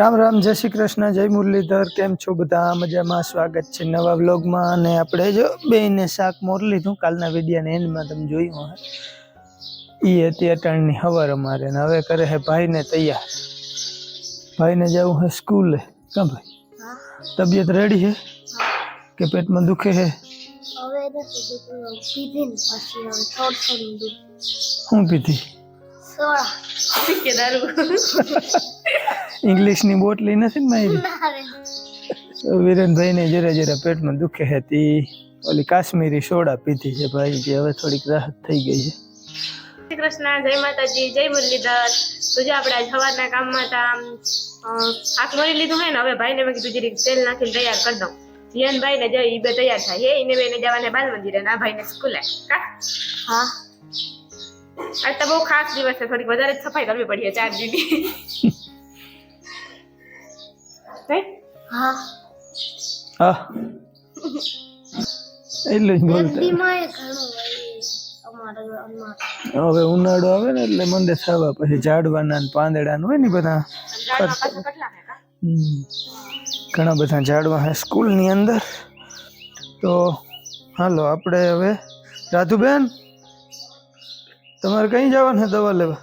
રામ રામ જય શ્રી કૃષ્ણ જય મુરલીધર કેમ છો બધા મજામાં સ્વાગત છે નવા વ્લોગમાં અને આપણે જો બેને શાક મોર લીધું કાલના વિડીયાને એન્ડમાં તમે જોયું હે એ હતી અટાણની હવાર અમારે ને હવે કરે છે ભાઈને તૈયાર ભાઈને જવું છે સ્કૂલે કાં ભાઈ તબિયત રેડી છે કે પેટમાં દુખે છે હવે નથી દુખતું પીધી ને પછી હવે થોડું થોડું દુખ શું પીધી સોળા કે દારૂ ઇંગ્લિશની બોટલી નથી ને મારી? ના વિરેનભાઈને જરા જરા પેટમાં દુખે હતી. ઓલી કાશ્મીરી સોડા પીધી છે ભાઈ જે હવે થોડીક રાહત થઈ ગઈ છે. શ્રી કૃષ્ણ જય માતાજી જય મુરલીધર. તુજે જો આપણે આજ સવારના કામમાં અ, હાથ મળી લીધું હોય ને હવે ભાઈને મેં કીધું જરીક તેલ નાખીને તૈયાર કરી દઉં. જીયન ભાઈ ને જો ઈ બે તૈયાર થાય. હે એને બેને જવાને બાલ મંદિરે ના ભાઈને સ્કૂલે. કા? હા. આજ તો બહુ ખાસ દિવસ છે. થોડીક વધારે જ સફાઈ કરવી પડી છે ચાર દીની. હે? હા હા એટલું જ બોલતા ગરમીમાં એ ઘણું હોય અમારે અમારે હવે ઉનાળો આવે ને એટલે મંદે થવા પછી ઝાડવાના ને પાંદડાના હોય ને બધા ઝાડમાં પાછું કેટલા હે કા? હમ. ઘણા બધા ઝાડવા છે સ્કૂલની અંદર તો હાલો આપણે હવે રાધુબેન તમારે કઈ જવાનું છે દવા લેવા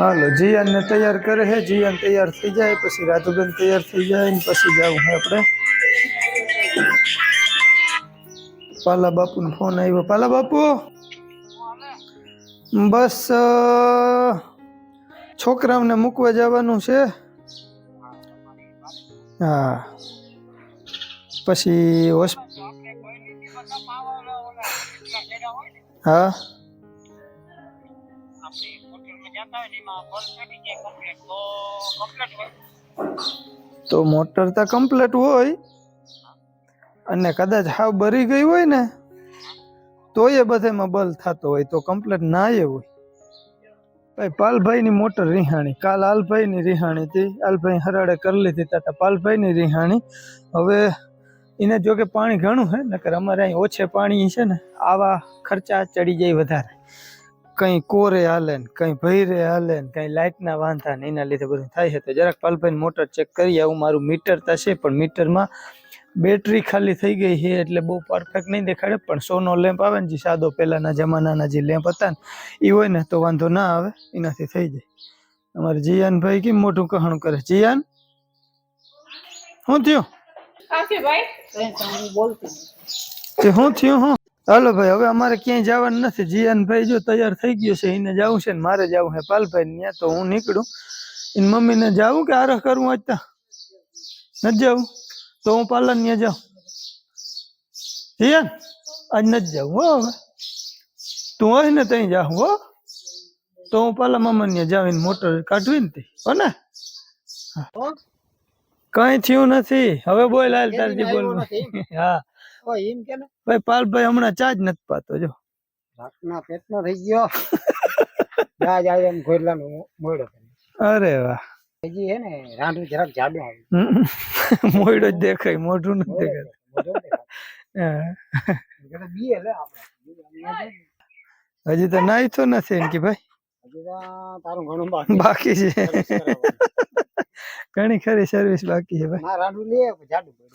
હાલો જીયાન ને તૈયાર કરે છે જીયાન તૈયાર થઈ જાય પછી રાધુબેન તૈયાર થઈ જાય ને પછી જવું છે આપણે પાલા બાપુનો ફોન આવ્યો પાલા બાપુ બસ અ, છોકરાઓને મૂકવા જવાનું છે હા પછી હોસ્પ હા તો મોટર તો કમ્પ્લીટ હોય, અને કદાચ હાવ બરી ગઈ હોય ને, તોય બધેમાં બલ થતો હોય, તો કમ્પ્લીટ ના એ હોય. ભાઈ, પાલભાઈની મોટર રિહાણી. કાલ આલભાઈની રિહાણી હતી. આલભાઈ હરાડે કરી લીધી હતા પાલભાઈની રિહાણી. હવે એને જો કે પાણી ઘણું હે, નકર અમારે અહીં ઓછે પાણી છે ને, આવા ખર્ચા ચડી જાય વધારે. કંઈ કોરે હાલે ને કંઈ ભૈરે હાલે ને લાઇટ લાઇટના વાંધા ને એના લીધે બધું થાય છે. તો જરાક પાલભાઈ મોટર ચેક કરી આવું મારું મીટર થશે પણ મીટરમાં બેટરી ખાલી થઈ ગઈ છે એટલે બહુ પરફેક્ટ નહીં દેખાડે પણ સોનો લેમ્પ આવે ને જે સાદો પહેલાના જમાનાના જે લેમ્પ હતા ને એ હોય ને તો વાંધો ના આવે એનાથી થઈ જાય. અમારે જીયાનભાઈ કેમ મોટું કહાણું કરે? જીયાન? શું થયું? શું થયું હું હાલો ભાઈ હવે અમારે ક્યાંય જવાનું નથી. જીયાનભાઈ જો તૈયાર થઈ ગયો છે એને જવું છે ને મારે જવું છે. પાલભાઈ ત્યાં તો હું નીકળું. એને મમ્મીને જાવું કે આરહ કરવું આજ નથી જવું? તો હું પાલન ત્યાં જાઉં. જીયાન આજ નથી જવું હો હવે. તું હોય ને ત્યાં જાઉં હો. તો હું પાલા મામા ત્યાં જાવીને મોટર કાઢવી ને તી હો ને. કઈ થયું નથી. હવે બોલ હાલ તારજી બોલ. હા. એમ કે ને ભાઈ પાલભાઈ હમણાં ચા જ નથી પાતો જો રાતના પેટનો થઈ ગયો જા જાય એમ ઘોરલાનો મોડો અરે વાહ હજી હે ને રાંધું જરાક જાડું આવ્યું હમ. મોયડો જ દેખાય મોઢું નથી દેખાતું મોઢું દેખાય. હા. એ કે બી એટલે આપણે હજી તો નાઈ તો નથી એમ કે ભાઈ હજી તો તારું ઘણું બાકી બાકી છે સર્વિસ કરાવવાનું. ઘણી ખરી સર્વિસ બાકી છે ભાઈ ના રાંધું લે જાડું પડ્યું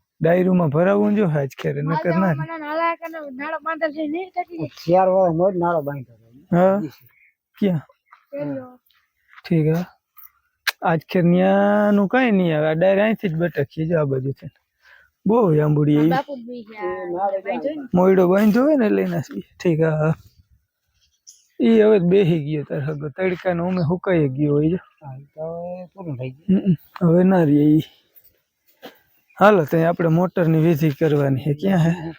ડાયરીમાં ભરાવું જો હાજ ખેરે ન કરના નાળો બાંધલ છે નહીં ટકી ચાર વાર મોજ નાળો બાંધ્યો હા? ક્યાં? ઠીક હે. આજ ખેર ન્યાનું કઈ નહીં આવે. આ ડાયરી અહીંથી જ બટકીએ જો આ બાજુ છે બહુ જાંબુડી એ મોયડો બાંધ્યો હોય ને લઈને ઠીક હા એ ઈ હવે બેહી ગયો તાર હગો. તડકાનો ઉમે હુકાઈ ગયો હોય હવે ના રે ઈ. હાલો ત્યાં આપણે મોટરની વિધિ કરવાની છે. ક્યાં હે?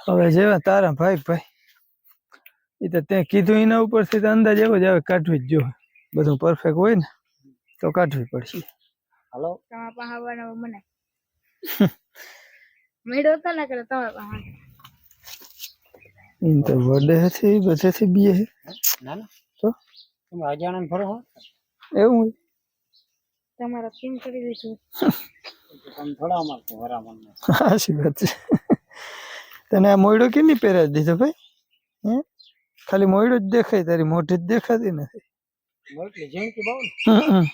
તો. હવે જેવા તારા ભાઈ ભાઈ એ તો તે કીધું એના ઉપરથી તો અંદાજ એવો જ આવે કાઢવી જ જોઈએ બધું પરફેક્ટ હોય ને તો કાઢવી પડશે. હાલો. તમારા પાસે આવવાનો મને મેળો તો ના કરે તમારા પાસે એમ તો વડેથી બધેથી બીએ ના ના. તો? તમે અજાણન ફરો હો. એવું હોય? તમારા કેમ કરી દીધું તો તમે થોડા અમાર વરામણ સાચી વાત છે તને આ મોયડો કેની પહેરાવી દીધો ભાઈ હે ખાલી મોયડો જ દેખાય તારી મોઢી જ દેખાતી નથી એટલે જિંદગી બહુ ને હમ.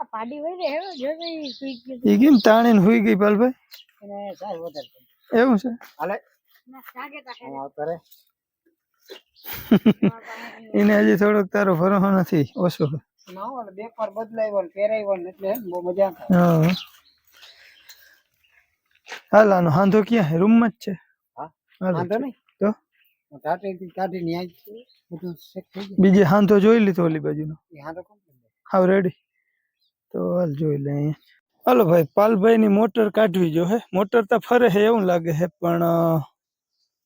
આ પાડી વઈ રે હેરો જો તો ઈ સુઈ ગયું ઈ કેમ તાણીને હુઈ ગઈ પાલભાઈ એને સાહેબ વધારે પડે. એવું છે હાલે ના સાગે તા આમ આવતા રે એને હજી થોડોક તારો ભરોસો નથી ઓછો છે. ના હોય બે વાર બદલાવ્યો ને પહેરાવ્યો ને એટલે હે ને બહુ મજા આવે હા હાલ આનો હાંધો ક્યાં છે રૂમમાં જ છે હા હાલ વાંધો નહીં તો ટાટીથી કાઢીને આવી બધું સેટ થઈ ગયું બીજે હાંધો જોઈ લીધો ઓલી બાજુનો એ હા તો complete. હાવ રેડી તો હાલ જોઈ લે અહીંયા હાલો ભાઈ પાલભાઈ ની મોટર કાઢવી જો હે મોટર તો ફરે છે એવું લાગે છે પણ અ,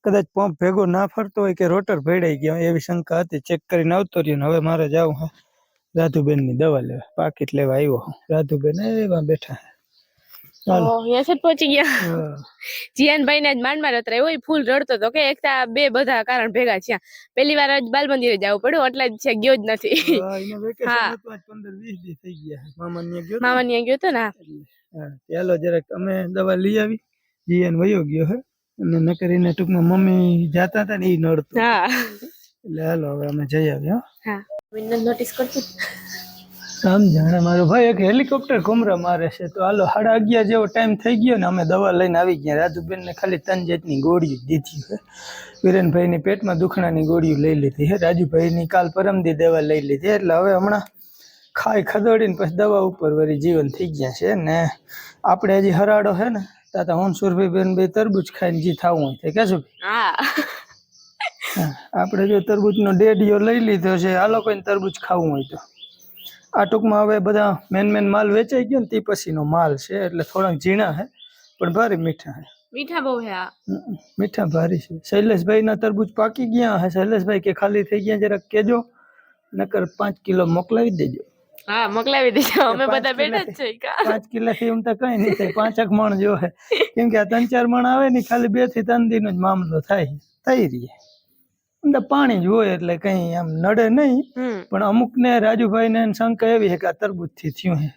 કદાચ પંપ ભેગો ના ફરતો હોય કે રોટર ભેડાઈ ગયા હોય એવી શંકા હતી ચેક કરીને આવતો રહ્યો ને હવે મારે જવું હે રાધુબેનની દવા લેવા પાકીટ લેવા આવ્યો રાધુબેન એવા બેઠા. છે અહીંયા છે પહોંચી ગયા. જીયાનભાઈ ને જ માંડ માર અત્યારે હોય ફૂલ રડતો તો કે એકતા બે બધા કારણ ભેગા થયા. પહેલી વાર જ જવું પડ્યું એટલે જ છે ગયો જ નથી. હા, એને vacation હા. હતું આજ 15 20 દી થઈ ગયા. છે. મામા ન્યા ગયો તો ને. ચાલો જરાક અમે દવા લઈ આવી. જીએન વયો ગયો હે. અને નકર એને ટૂંકમાં મમ્મી જાતા હતા ને એ નડતું. હા. એટલે હાલો હવે અમે જઈ આવ્યા હા. નોટિસ કરતું આમ જાણે મારો ભાઈ એક હેલિકોપ્ટર કુમરા મારે છે. તો હાલો સાડા અગિયાર જેવો ટાઈમ થઈ ગયો ને અમે દવા લઈને આવી ગયા. રાજુબેન ને ખાલી ત્રણ જાતની ગોળીઓ દીધી છે. વિરેનભાઈની પેટમાં દુખણાની ગોળીઓ લઈ લીધી છે. રાજુભાઈની કાલ પરમદી દવા લઈ લીધી એટલે હવે હમણાં ખાઈ ખદોડીને પછી દવા ઉપર વળી જીવન થઈ ગયા છે ને આપણે હજી હરાડો છે ને તાતા હું બેન બે તરબૂચ ખાઈને જી થાવું હોય કે શું હા, આપણે જો તરબૂચનો ડેડિયો લઈ લીધો છે આ લોકોને તરબૂચ ખાવું હોય તો. આ ટૂંકમાં હવે બધા મેન મેન માલ વેચાઈ ગયો ને તે પછીનો માલ છે એટલે થોડાક ઝીણા છે પણ ભારે મીઠા છે મીઠા બહુ હે મીઠા ભારી છે. શૈલેષભાઈના તરબૂચ પાકી ગયા હે શૈલેષભાઈ કે ખાલી થઈ ગયા જરાક કેજો નકર પાંચ કિલો મોકલાવી દેજો. હા મોકલાવી દેજો. અમે પાંચ બધા બેઠા જ છે પાંચ કિલોથી એમ તો કઈ નહીં થાય પાંચક મણ જો હે. કેમ કે આ ત્રણ ચાર મણ આવે ને ખાલી બેથી ત્રણ દિન જ મામલો થાય થઈ રહીએ અંદર પાણી જ હોય એટલે કઈ આમ નડે નહીં. પણ અમુક ને રાજુભાઈ ને શંકા એવી છે કે આ તરબૂચથી થયું છે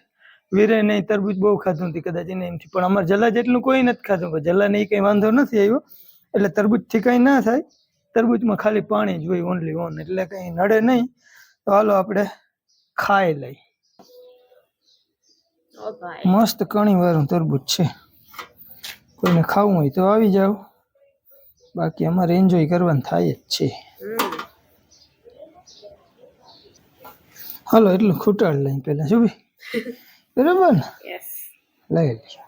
વીરે નહીં તરબૂચ બહુ ખાધું હતી કદાચ એને એમથી પણ અમારે જલા જેટલું કોઈ નથી ખાધું પણ જલા ને કઈ વાંધો નથી આવ્યો. એટલે તરબૂચથી કઈ ના થાય. તરબૂચમાં ખાલી પાણી જ હોય ઓનલી ઓન એટલે કઈ નડે નહીં. તો હાલો આપણે ખાઈ લઈ મસ્ત કણી વાળું તરબૂચ છે. કોઈને ખાવું હોય તો આવી જાવ બાકી અમારે એન્જોય કરવાનું થાય જ છે હમ. હાલો એટલું ખૂટાડ લઈ પેલા શું ભાઈ બરાબર ને yes લઈ લઈએ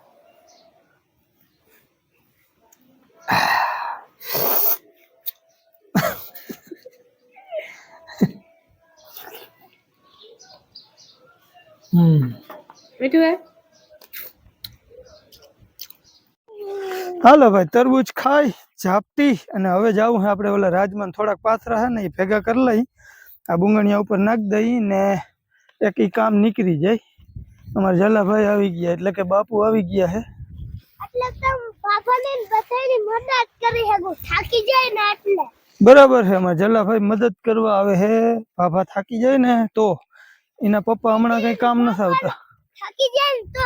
હમ મીઠું હે હાલો ભાઈ તરબૂચ ખાઈ ઝાપટી અને હવે જાવું છે આપણે ઓલા રાજમાન થોડાક પાથરા છે ને એ ભેગા કરી લઈ. આ બુંગણિયા ઉપર નાખી દઈ ને એક એ કામ નીકળી જાય. અમારા જલાભાઈ આવી ગયા એટલે કે બાપુ આવી ગયા છે એટલે બરાબર છે અમારા જલાભાઈ મદદ કરવા આવે છે બાપા થાકી જાય ને તો એના પપ્પા હમણાં કઈ કામ નથી આવતા. થાકી જાય ને તો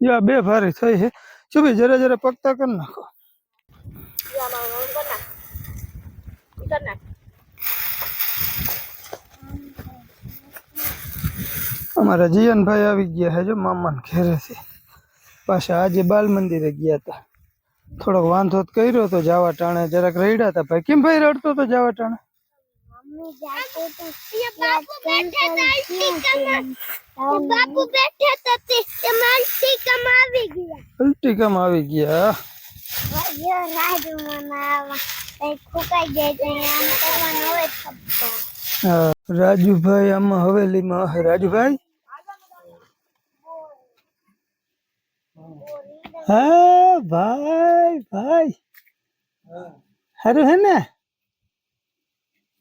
યા બે ભારી થઈ છે શું ભાઈ જરા જરા પકતા કરી નાખો અમારા જીયનભાઈ આવી ગયા છે જો મામાને ઘેરેથી પાછા આજે બાલ મંદિરે ગયા હતા થોડોક વાંધો તો કર્યો તો જાવા ટાણે જરાક રડ્યા હતા ભાઈ કેમ ભાઈ રડતો તો જાવા ટાણે બાપુ બેઠા હતા ટીકામાં બાપુ બેઠા હતા તે તમારી ટીકામાં આવી ગયા અલ્ટિકામાં આવી ગયા યો રાજુ મનાવા કઈ ફૂકાઈ જાય તો આમ કરવાનું હવે થપતો હા, રાજુભાઈ આમાં હવેલીમાં હે રાજુભાઈ હા ભાઈ ભાઈ સારું હે ને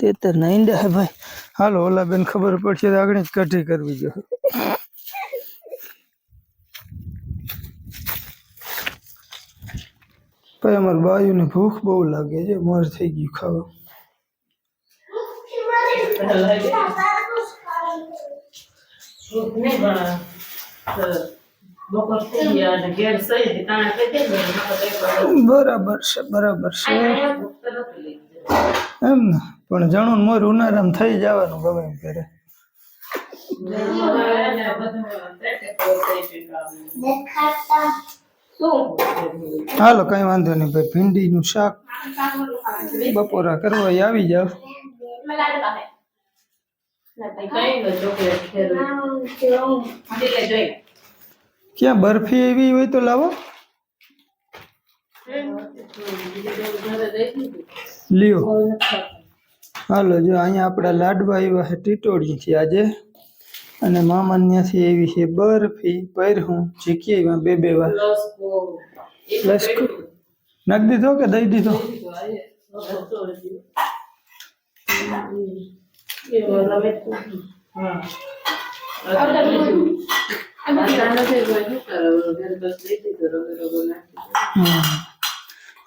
તેતર ના ઈંડા છે ભાઈ હાલો ઓલા બેન ખબર પડશે તો આગળ જ કઢી કરવી જો ભાઈ અમારી બાયુને ભૂખ બહુ લાગે છે મર થઈ ગયું ખાવા બપોર થઈ ગયા અને ઘેર સહી હતી તાણે કહી દે ને નકર એક વાર બરાબર છે બરાબર છે એમ ને. પણ જણું મોર ઉનાળામાં થઈ જવાનું ગમે એમ કરે હાલો, કઈ વાંધો નહીં, ભાઈ. ભીંડીનું શાક બપોરા કરવા આવી જાવ ક્યાં બરફી એવી હોય તો લાવો. લ્યો. હાલો જો અહીંયા આપણા લાડવા આવ્યા છે ટીટોળી છે આજે. અને મામા ત્યાંથી એવી છે બરફી પહેરું જીકીમાં બે બે વાર. પ્લસ કો એક પ્લસ પેટું. નાખી દીધો કે દઈ દીધો.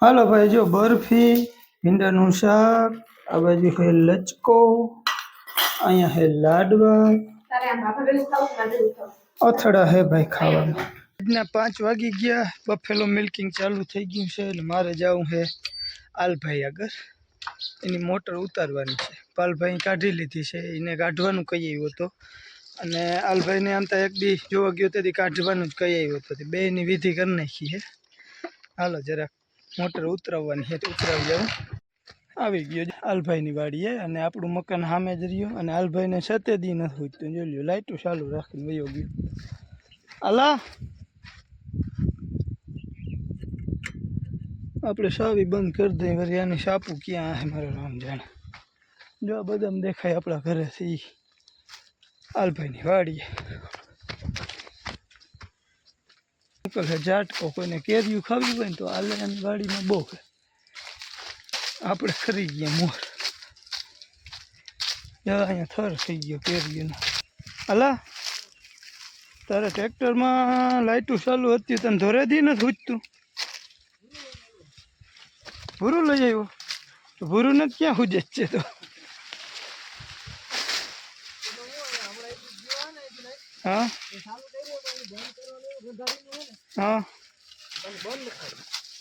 હાલો ભાઈ જો બરફી ભીંડાનું શાક આ બાજુ છે લચકો અહીંયા છે લાડવા? અથડા હે ભાઈ ખાવાનું. આજના પાંચ વાગી ગયા બફેલો મિલ્કિંગ ચાલુ થઈ ગયું છે એટલે મારે જવું છે આલભાઈ આગળ. એની મોટર ઉતારવાની છે. પાલભાઈ કાઢી લીધી છે એને કાઢવાનું કહી આવ્યો હતો. અને આલભાઈને આમ તો એક દી જોવા ગયો તેથી કાઢવાનું જ કહી આવ્યો હતો. બેની વિધિ કરી નાખી છે હાલો જરાક મોટર ઉતરાવવાની છે ઉતરાવી જાઉં આવી ગયો છે. આલભાઈની વાડીએ અને આપણું મકાન સામે જ રહ્યું અને આલભાઈને સતે દી નથી ઉઠતું જોઈ લ્યો લાઇટો ચાલુ રાખીને વયો ગયો. અલા આપણે સાવી બંધ કરી દઈએ વરી આની સાપુ ક્યાં હે, મારો રામ જાણે. જો આ બદામ દેખાય આપણા ઘરેથી આલભાઈની વાડીએ. ઉપર છે ઝાટકો કોઈને કેરીયું ખાવી હોય ને તો આલેની વાડીમાં બહુ છે આપણે ખરી ગયા મોર. અહીંયા થર થઈ ગયો કેરીઓનો. અલા, તારે ટ્રેક્ટરમાં લાઇટું ચાલુ હતી, તને ધોરેથી નથી ઉચતું ભૂરું લઈ આવ્યો? તો ભૂરું નથી ક્યાં હુજે છે તો? હા? હા.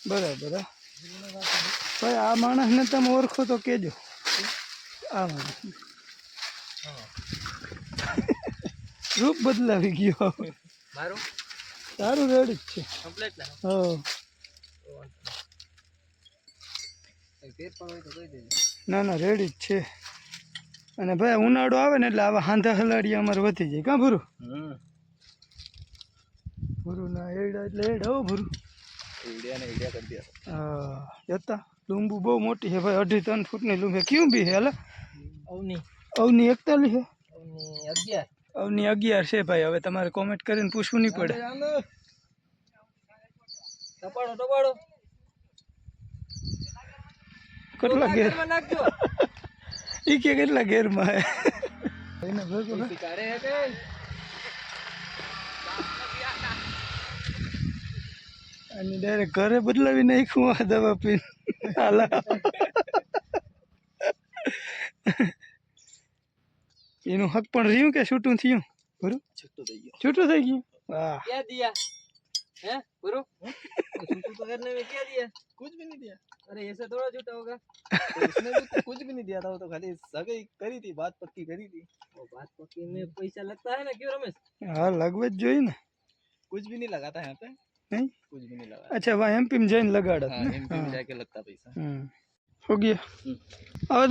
બરાબર ભાઈ આ માણસને તમે ઓળખો તો કેજો આ માણસ. રૂપ બદલાવી ગયો. મારું? સારું રેડી જ છે. કમ્પ્લીટ ના? હા. ફેર પણ હોય તો કહી દેજો ના ના રેડી જ છે. અને ભાઈ ઉનાળો આવે ને એટલે આવા હાંધા હલાડી અમારે વધી જાય. કાં ભૂરું? હમ ભૂરું ના એડા એટલે એડા હો ભૂરું ઈડિયા ને ઈડિયા કરી દે હા જતા લૂંબુ બહુ મોટી છે ભાઈ અઢી ત્રણ ફૂટની લૂંબે કેવું બી છે હાલે અવની અવની એકતાલીસ છે અવની અગિયાર અવની અગિયાર છે ભાઈ હવે તમારે કોમેન્ટ કરીને પૂછવું નહીં પડે ટપાડો ટપાડો કેટલા ઘેર નાખજો એ કે કેટલા ઘેરમાં હે અને ડાયરેક્ટ ઘરે બદલાવી નાખ્યું આ દવા પીને હાલા એનું હક પણ રહ્યું કે છૂટું થયું બરું छुट्टू दे गयो છૂટું થઈ ગયું વાહ क्या दिया हैं गुरु छुट्टू तो करने में क्या दिया कुछ भी नहीं दिया अरे ऐसे थोड़ा झूठा होगा तो उसने भी तो कुछ भी नहीं दिया था वो तो खाली सगाई करी थी बात पक्की करी थी वो बात पक्की में पैसा लगता है ना क्यों रमेश હા લગવે જ જોઈએ ને कुछ भी नहीं लगाता यहाँ पे नहीं कुछ भी नहीं लगा अच्छा वहाँ एम पी में लगा हाँ, एम पी में जाके लगता पैसा। हाँ, हो गया। हम्म। अब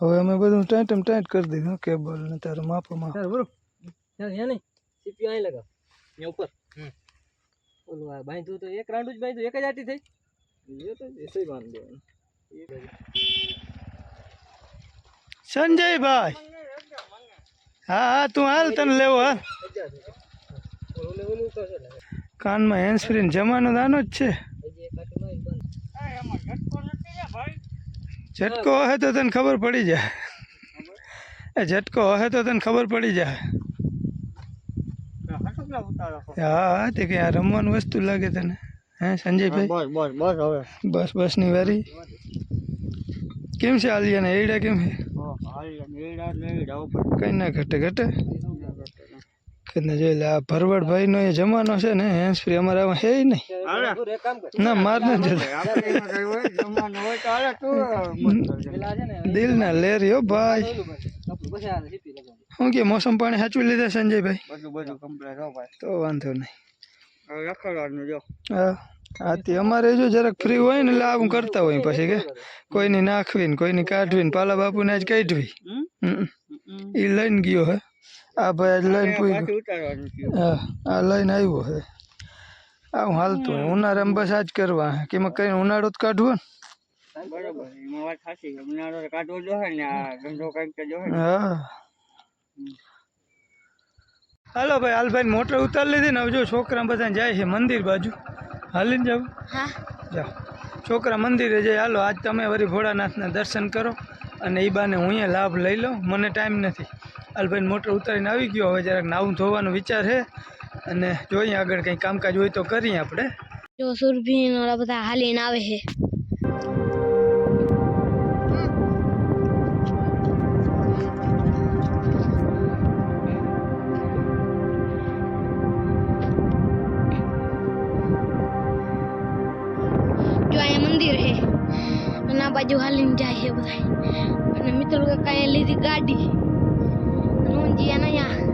હવે અમે બધું ટાઈટમ ટાઈટ કરી દીધું કેબલ ને તારે માપમાં બરો ત્યાં નહીં. સીપીયુ અહીં લગાવ. ત્યાં ઉપર. ઓલું આ બાંધ્યું તો એક રાઉન્ડ જ બાંધ્યું એક જ આટી થઈ. એ તો એસી બાંધ. દેવાનું સંજયભાઈ! હા હા તું હાલ તને લેવો હા કાનમાં હેન્ડ ફ્રી જમાનો દાનો જ છે. ભાઈ. ઝટકો હે તો તને ખબર પડી જાય એ ઝટકો હે તો તને ખબર પડી જાય હા હા તે કે આ રમવાનું વસ્તુ લાગે તને હે સંજયભાઈ બસ બસ બસ હવે બસ બસની વારી કેમ છે આલિયાને એડા કેમ છે કઈ ના ઘટે ઘટે કને જોઈ લે આ ભરવડભાઈ નો એ જમાનો છે ને હેન્ડ ફ્રી અમારે આમાં હે નહીં ગુરુ એક કામ કર ના માર ના જતો પેલા છે ને દિલ ના લેરી હો ભાઈ ઓલું બંધ આપણું પછી આ સીપી લગાવ શું કે મોસમ પાણી સાચવી લીધા સંજયભાઈ બધું બધું કમ્પ્લીટ હો ભાઈ તો વાંધો નહીં હવે રખડવાનું જો હા આથી અમારે જો જરાક ફ્રી હોય ને એટલે આવું કરતા હોય પછી કે કોઈની નાખવી ને કોઈની કાઢવી ને પાલા બાપુને આજ કાઢવી હમ. ઈ લઈને ગયો હે આ ભાઈ આજ લઈને પૂઈ ગયો ઉતારવાનું છે હા આ લઈને આવ્યો હે આવું હાલતું હોય. ઉનાળામાં બસ આજ કરવા. કે એમાં કઈ ઉનાળો જ કાઢવો ને. બરોબર. એમાં વાત સાચી ઉનાળો કાઢવો જોઈએ ને આ ધંધો કંઈક તો જોઈએ હા. હાલો ભાઈ હાલભાઈ મોટર ઉતારી લીધી ને હવે જો છોકરા બધા જાય છે મંદિર બાજુ. હાલીને જાવ હા. જાઓ. છોકરા મંદિરે જાય. હાલો આજ તમે વળી ભોળાનાથના દર્શન કરો. અને એ બાને હું અહીંયા લાભ લઈ લઉં. મને ટાઈમ નથી. અલભાઈ મોટર ઉતારીને આવી ગયો. હવે જરાક નાવું ધોવાનો વિચાર છે. અને જોઈએ આગળ કંઈ કામકાજ હોય તો કરીએ આપણે. જો સુરભી ઓલા બધા હાલીને આવે છે. બાજુ હાલીને જાય છે બધા અને મિત્રો કાંઈ લીધી ગાડી અને હું જીયા ને અહીંયા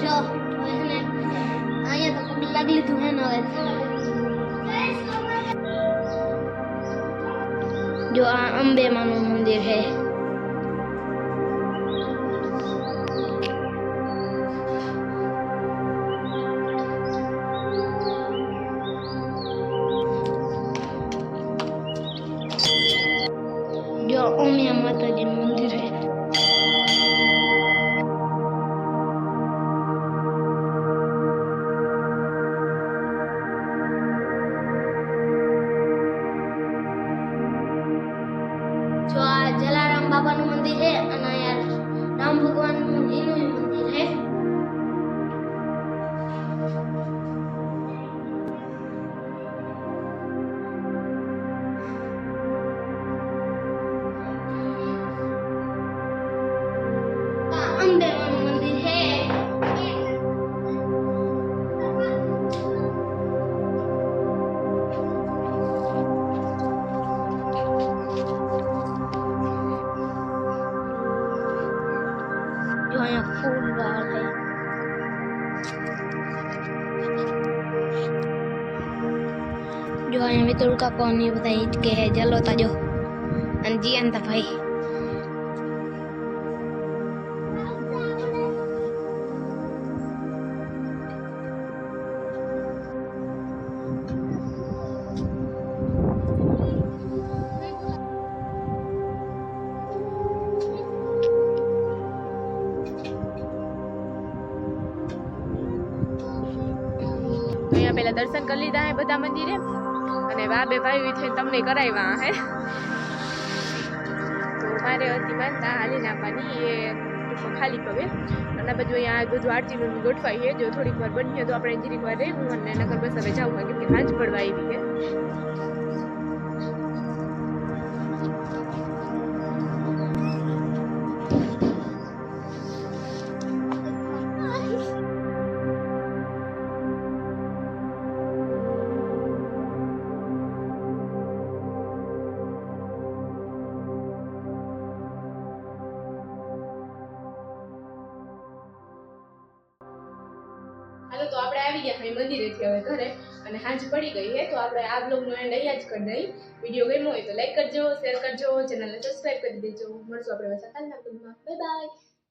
જો હવે છે ને અહીંયા તો પગ લાગી લીધું હે ને હવે જો આ અંબે માનું મંદિર અહીંયા વિતુલ કાકો ને એ બધા ઈ જ કે હે જલો તાજો અને જીયંતા ભાઈ બે ભાઈ છે તમને કરાવ્યા હે. તો મારે હતી માનતા હાલી આપવાની એ ખાલી પગે અને બાજુ અહીંયા બધું આરતીનું ગોઠવાઈ છે. જો થોડીક વાર બની તો આપણે જીરીક વાર રહેવું અને નગર બસ હવે જવું કે હાંજ પડવા આવી છે. પડી ગઈ છે, તો આપણે આ બ્લોગનો એન્ડ અહીંયા જ કરી દઈ વીડિયો ગમ્યો હોય તો લાઈક કરજો શેર કરજો ચેનલને સબસ્ક્રાઈબ કરી દેજો. મળશું આપણે કાલના બ્લોગમાં બાય બાય